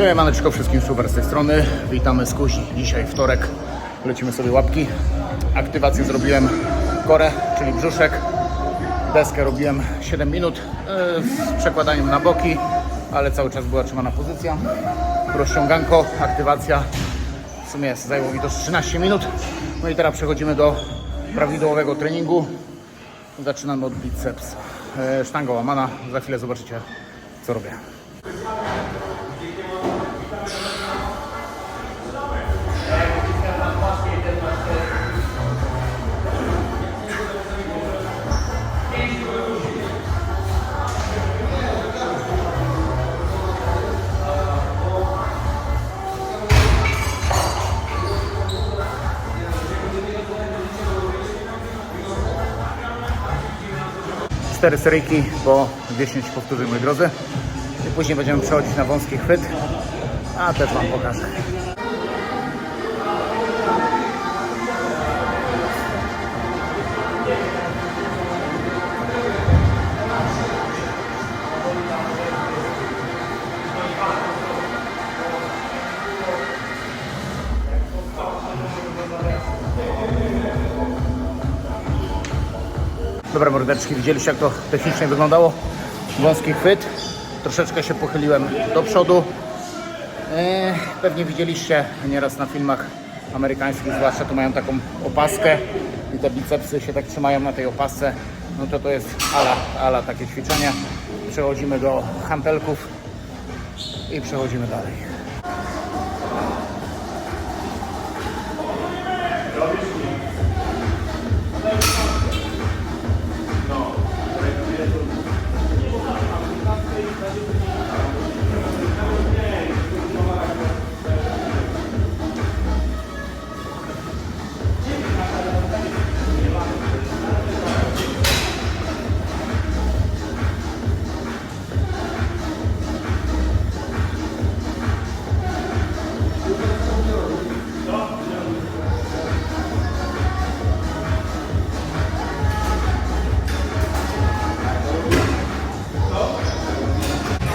Siemaneczko wszystkim super z tej strony. Witamy z Kuzi. Dzisiaj wtorek. Lecimy sobie łapki. Aktywację zrobiłem korę, czyli brzuszek. Deskę robiłem 7 minut yy, z przekładaniem na boki, ale cały czas była trzymana pozycja. Rozciąganko, aktywacja. W sumie zajęło mi to 13 minut. No i teraz przechodzimy do prawidłowego treningu. Zaczynamy od biceps. Yy, Sztanga łamana. Za chwilę zobaczycie co robię. Cztery seryjki po 10 powtórzeń, moi drodzy. I później będziemy przechodzić na wąski chwyt, a też Wam pokażę. Dobra mordeczki, widzieliście jak to technicznie wyglądało? Wąski chwyt, troszeczkę się pochyliłem do przodu. Eee, pewnie widzieliście nieraz na filmach amerykańskich, zwłaszcza tu mają taką opaskę i te bicepsy się tak trzymają na tej opasce. No to to jest ala, ala takie ćwiczenie. Przechodzimy do hantelków i przechodzimy dalej.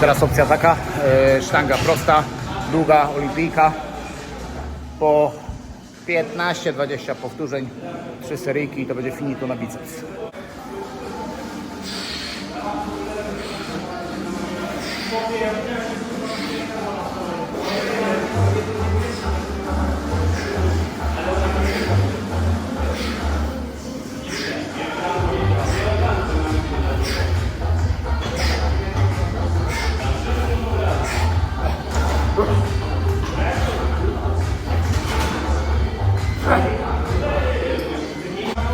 Teraz opcja taka, e, sztanga prosta, długa, olimpijka. Po 15-20 powtórzeń, 3 seryjki i to będzie finito na biceps.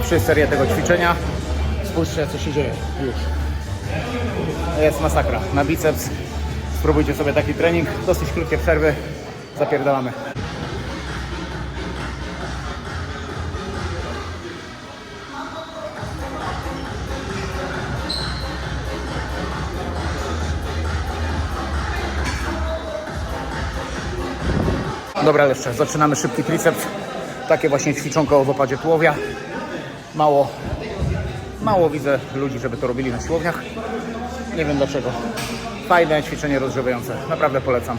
Trzy serie tego ćwiczenia. Spójrzcie co się dzieje już. Jest masakra. Na biceps spróbujcie sobie taki trening. Dosyć krótkie przerwy. Zapierdalamy. Dobra, jeszcze zaczynamy szybki triceps. Takie właśnie ćwiczonko w opadzie tułowia. Mało, mało widzę ludzi, żeby to robili na siłowniach. Nie wiem dlaczego. Fajne ćwiczenie rozgrzewające. Naprawdę polecam.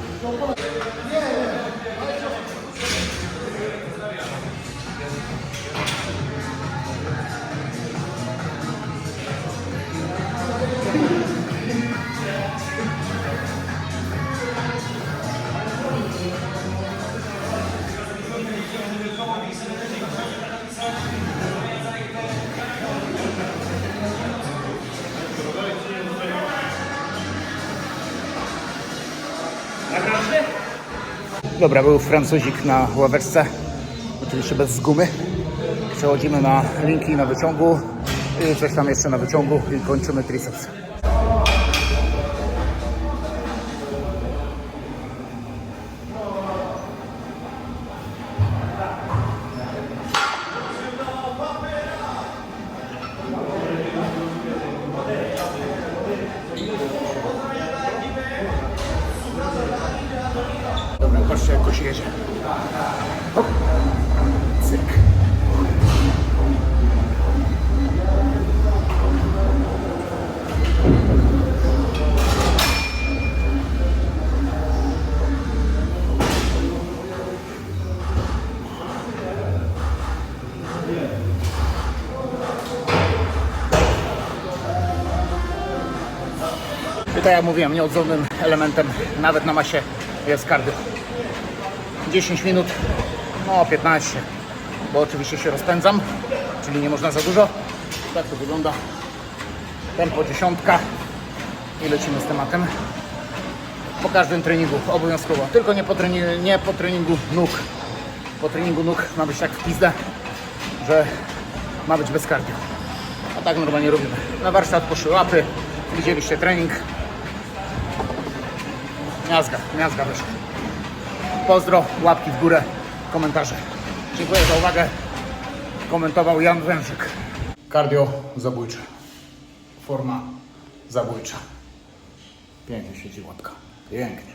Dobra, był Francuzik na ławeczce. Oczywiście bez gumy. Przechodzimy na linki na wyciągu i coś tam jeszcze na wyciągu i kończymy triceps. jeszcze jakoś jedzie. Hop. Cyk. I tak jak mówiłem, nieodzownym elementem nawet na masie jest kardio. 10 minut, no 15, bo oczywiście się rozpędzam, czyli nie można za dużo. Tak to wygląda. Tempo dziesiątka i lecimy z tematem. Po każdym treningu, obowiązkowo. Tylko nie po treningu, nie po treningu nóg. Po treningu nóg ma być tak w pizdę, że ma być bez cardio. A tak normalnie robimy. Na warsztat poszły łapy, widzieliście trening. Miazga, miazga wyszła. Pozdro, łapki w górę, komentarze. Dziękuję za uwagę. Komentował Jan Wężyk. Cardio zabójcze. Forma zabójcza. Pięknie siedzi łapka. Pięknie.